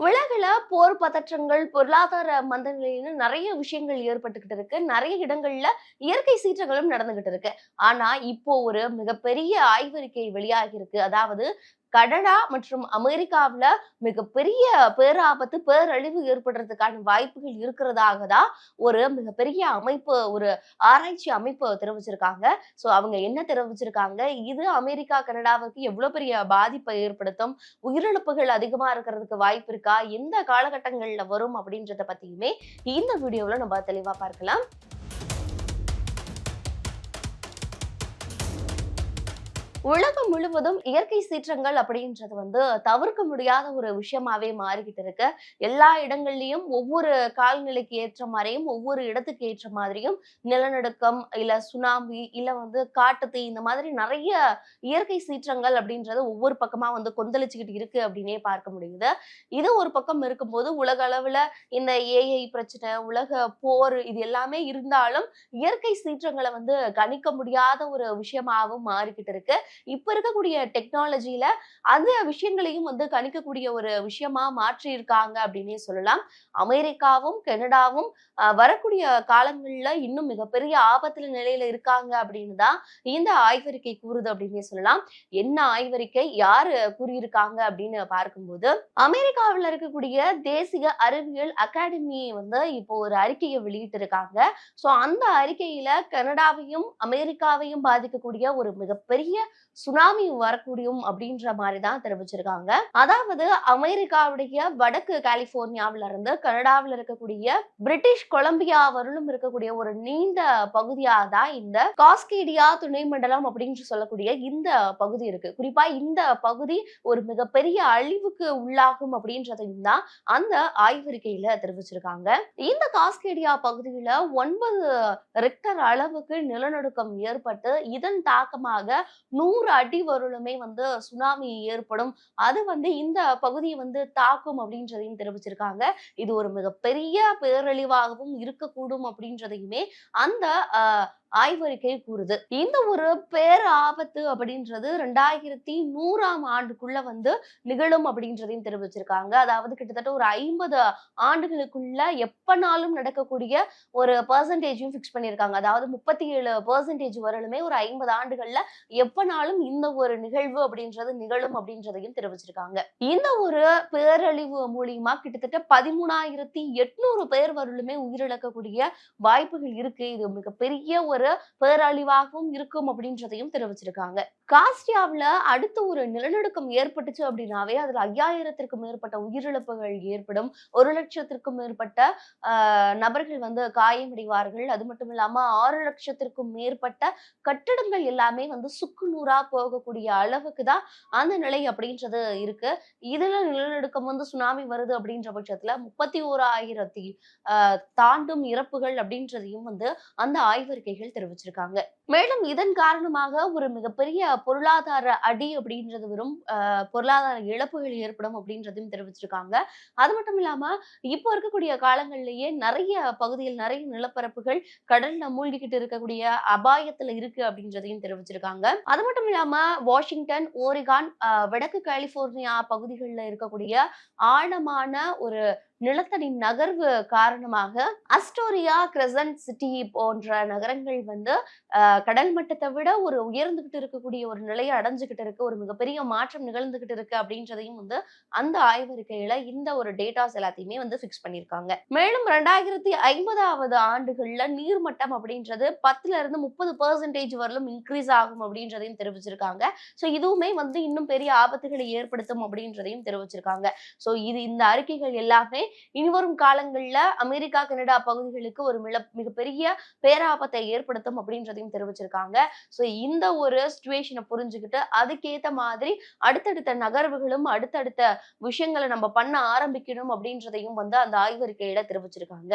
உலகில் போர் பதற்றங்கள் பொருளாதார மந்தநிலைன்னு நிறைய விஷயங்கள் ஏற்பட்டுக்கிட்டு இருக்கு. நிறைய இடங்கள்ல இயற்கை சீற்றங்களும் நடந்துகிட்டு இருக்கு. ஆனா இப்போ ஒரு மிகப்பெரிய ஆய்வறிக்கை வெளியாகி இருக்கு. அதாவது கனடா மற்றும் அமெரிக்காவில் மிகப்பெரிய பேராபத்து பேரழிவு ஏற்படுறதுக்கான வாய்ப்புகள் இருக்கிறதாக தான் ஒரு மிகப்பெரிய அமைப்பு ஒரு ஆராய்ச்சி அமைப்பு தெரிவிச்சிருக்காங்க. ஸோ அவங்க என்ன தெரிவிச்சிருக்காங்க? இது அமெரிக்கா கனடாவுக்கு எவ்வளவு பெரிய பாதிப்பை ஏற்படுத்தும்? உயிரிழப்புகள் அதிகமா இருக்கிறதுக்கு வாய்ப்பு இருக்கா? எந்த காலகட்டங்கள்ல வரும் அப்படின்றத பத்தியுமே இந்த வீடியோவில் நம்ம தெளிவா பார்க்கலாம். உலகம் முழுவதும் இயற்கை சீற்றங்கள் அப்படின்றது வந்து தவிர்க்க முடியாத ஒரு விஷயமாவே மாறிக்கிட்டு இருக்கு. எல்லா இடங்கள்லயும் ஒவ்வொரு கால்நிலைக்கு ஏற்ற மாதிரியும் ஒவ்வொரு இடத்துக்கு ஏற்ற மாதிரியும் நிலநடுக்கம் இல்ல சுனாமி இல்ல வந்து காட்டுத்தீ இந்த மாதிரி நிறைய இயற்கை சீற்றங்கள் அப்படின்றது ஒவ்வொரு பக்கமா வந்து கொந்தளிச்சுக்கிட்டு இருக்கு அப்படின்னே பார்க்க முடியுது. இது ஒரு பக்கம் இருக்கும்போது உலக அளவுல இந்த ஏஐ பிரச்சனை உலக போர் இது எல்லாமே இருந்தாலும் இயற்கை சீற்றங்களை வந்து கணிக்க முடியாத ஒரு விஷயமாகவும் மாறிக்கிட்டு இருக்கு. இப்ப இருக்கக்கூடிய டெக்னாலஜியில அந்த விஷயங்களையும் வந்து கணிக்கக்கூடிய ஒரு விஷயமா மாற்றி இருக்காங்க அப்படின்னே சொல்லலாம். அமெரிக்காவும் கனடாவும் வரக்கூடிய காலங்கள்ல இன்னும் மிகப்பெரிய ஆபத்துல நிலையில இருக்காங்க அப்படின்னு தான் இந்த ஆய்வறிக்கை கூறுது அப்படின்னே சொல்லலாம். என்ன ஆய்வறிக்கை யாரு கூறியிருக்காங்க அப்படின்னு பார்க்கும்போது அமெரிக்காவில் இருக்கக்கூடிய தேசிய அறிவியல் அகாடமி வந்து இப்போ ஒரு அறிக்கையை வெளியிட்டு இருக்காங்க சோ அந்த அறிக்கையில கனடாவையும் அமெரிக்காவையும் பாதிக்கக்கூடிய ஒரு மிகப்பெரிய சுனாமி வரக்கூடியும் அப்படின்ற மாதிரி தான் தெரிவிச்சிருக்காங்க. அதாவது அமெரிக்காவுடைய வடக்கு கலிபோர்னியாவில இருந்து கனடாவில் இருக்கக்கூடிய பிரிட்டிஷ் கொலம்பியா வரலும் இருக்கக்கூடிய ஒரு நீண்ட பகுதியாக தான் இந்த காஸ்கேடியா துணை மண்டலம் அப்படின்னு சொல்லக்கூடிய இந்த பகுதி இருக்கு. குறிப்பா இந்த பகுதி ஒரு மிகப்பெரிய அழிவுக்கு உள்ளாகும் அப்படின்றதையும் தான் அந்த ஆய்வறிக்கையில தெரிவிச்சிருக்காங்க. இந்த காஸ்கேடியா பகுதியில ஒன்பது ரெக்டர் அளவுக்கு நிலநடுக்கம் ஏற்பட்டு இதன் தாக்கமாக நூறு நூறு அடி வருளுமே வந்து சுனாமி ஏற்படும். அது வந்து இந்த பகுதியை வந்து தாக்கும் அப்படின்றதையும் தெரிவிச்சிருக்காங்க. இது ஒரு மிகப்பெரிய பேரழிவாகவும் இருக்கக்கூடும் அப்படின்றதையுமே அந்த ஆஹ், ஆய்வறிக்கை கூறுது. இந்த ஒரு பேர் ஆபத்து அப்படின்றது ரெண்டாயிரத்தி நூறாம் ஆண்டுக்குள்ள வந்து நிகழும் அப்படின்றதையும் தெரிவிச்சிருக்காங்க. அதாவது கிட்டத்தட்ட ஒரு ஐம்பது ஆண்டுகளுக்குள்ள எப்பனாலும் நடக்கக்கூடிய ஒரு பர்சன்டேஜையும் ஃபிக்ஸ் பண்ணியிருக்காங்க. அதாவது முப்பத்தி ஏழு பர்சன்டேஜ் வரலுமே ஒரு ஐம்பது ஆண்டுகள்ல எப்பனாலும் இந்த ஒரு நிகழ்வு அப்படின்றது நிகழும் அப்படின்றதையும் தெரிவிச்சிருக்காங்க. இந்த ஒரு பேரழிவு மூலியமா கிட்டத்தட்ட பதிமூணாயிரத்தி எட்நூறு பேர் வரலுமே உயிரிழக்கக்கூடிய வாய்ப்புகள் இருக்கு. இது மிகப்பெரிய ஒரு பேரழிவாகவும் இருக்கும் அப்படின்றதையும் தெரிவிச்சிருக்காங்க. காஸ்டியாவில் அடுத்த ஒரு நிலநடுக்கம் ஏற்பட்டுச்சு அப்படின்னாவே அதுல ஐயாயிரத்திற்கும் மேற்பட்ட உயிரிழப்புகள் ஏற்படும். ஒரு லட்சத்திற்கும் மேற்பட்ட ஆஹ், நபர்கள் வந்து காயமடைவார்கள். அது மட்டும் இல்லாம ஆறு லட்சத்திற்கும் மேற்பட்ட கட்டிடங்கள் எல்லாமே வந்து சுக்குநூறா போகக்கூடிய அளவுக்கு தான் அந்த நிலை அப்படின்றது இருக்கு. இதில் நிலநடுக்கம் வந்து சுனாமி வருது அப்படின்ற பட்சத்துல முப்பத்தி ஓராயிரத்தி ஆஹ், தாண்டும் இறப்புகள் அப்படின்றதையும் வந்து அந்த ஆய்வறிக்கைகள் தெரிவிச்சிருக்காங்க. மேலும் இதன் காரணமாக ஒரு மிகப்பெரிய பொருளாதார அடி அப்படின்றது வரும் ஆஹ், பொருளாதார இழப்புகள் ஏற்படும் அப்படின்றதையும் தெரிவிச்சிருக்காங்க. அது மட்டும் இல்லாம இப்போ இருக்கக்கூடிய காலங்கள்லயே நிறைய பகுதியில் நிறைய நிலப்பரப்புகள் கடல்ல மூழ்கிக்கிட்டு இருக்கக்கூடிய அபாயத்துல இருக்கு அப்படின்றதையும் தெரிவிச்சிருக்காங்க. அது மட்டும் இல்லாம வாஷிங்டன் ஓரிகான் வடக்கு கலிபோர்னியா பகுதிகளில் இருக்கக்கூடிய ஆழமான ஒரு நிலத்தடி நகர்வு காரணமாக அஸ்டோரியா கிரசன்ட் சிட்டி போன்ற நகரங்கள் வந்து கடல் மட்டத்தை விட ஒரு உயர்ந்துகிட்டு இருக்கக்கூடிய ஒரு நிலையை அடைஞ்சுக்கிட்டு இருக்கு. ஒரு மிகப்பெரிய மாற்றம் நிகழ்ந்துகிட்டு இருக்கு அப்படின்றதையும் வந்து அந்த ஆய்வறிக்கையில இந்த ஒரு டேட்டாஸ் எல்லாத்தையுமே வந்து ஃபிக்ஸ் பண்ணியிருக்காங்க. மேலும் ரெண்டாயிரத்தி ஐம்பதாவது ஆண்டுகள்ல நீர்மட்டம் அப்படின்றது பத்துல இருந்து முப்பது பர்சன்டேஜ் வரலும் இன்க்ரீஸ் ஆகும் அப்படின்றதையும் தெரிவிச்சிருக்காங்க. ஸோ இதுவுமே வந்து இன்னும் பெரிய ஆபத்துகளை ஏற்படுத்தும் அப்படின்றதையும் தெரிவிச்சிருக்காங்க. ஸோ இது இந்த அறிக்கைகள் எல்லாமே இனிவரும் காலங்கள்ல அமெரிக்கா கனடா பகுதிகளுக்கு ஒரு மிக மிகப்பெரிய பேராபத்தை ஏற்படுத்தும் அப்படின்றதையும் தெரிவிச்சிருக்காங்க. ஸோ இந்த ஒரு சுச்சுவேஷனை புரிஞ்சுக்கிட்டு அதுக்கேத்த மாதிரி அடுத்தடுத்த நகர்வுகளும் அடுத்தடுத்த விஷயங்களை நம்ம பண்ண ஆரம்பிக்கணும் அப்படின்றதையும் வந்து அந்த ஆய்வறிக்கையில தெரிவிச்சிருக்காங்க.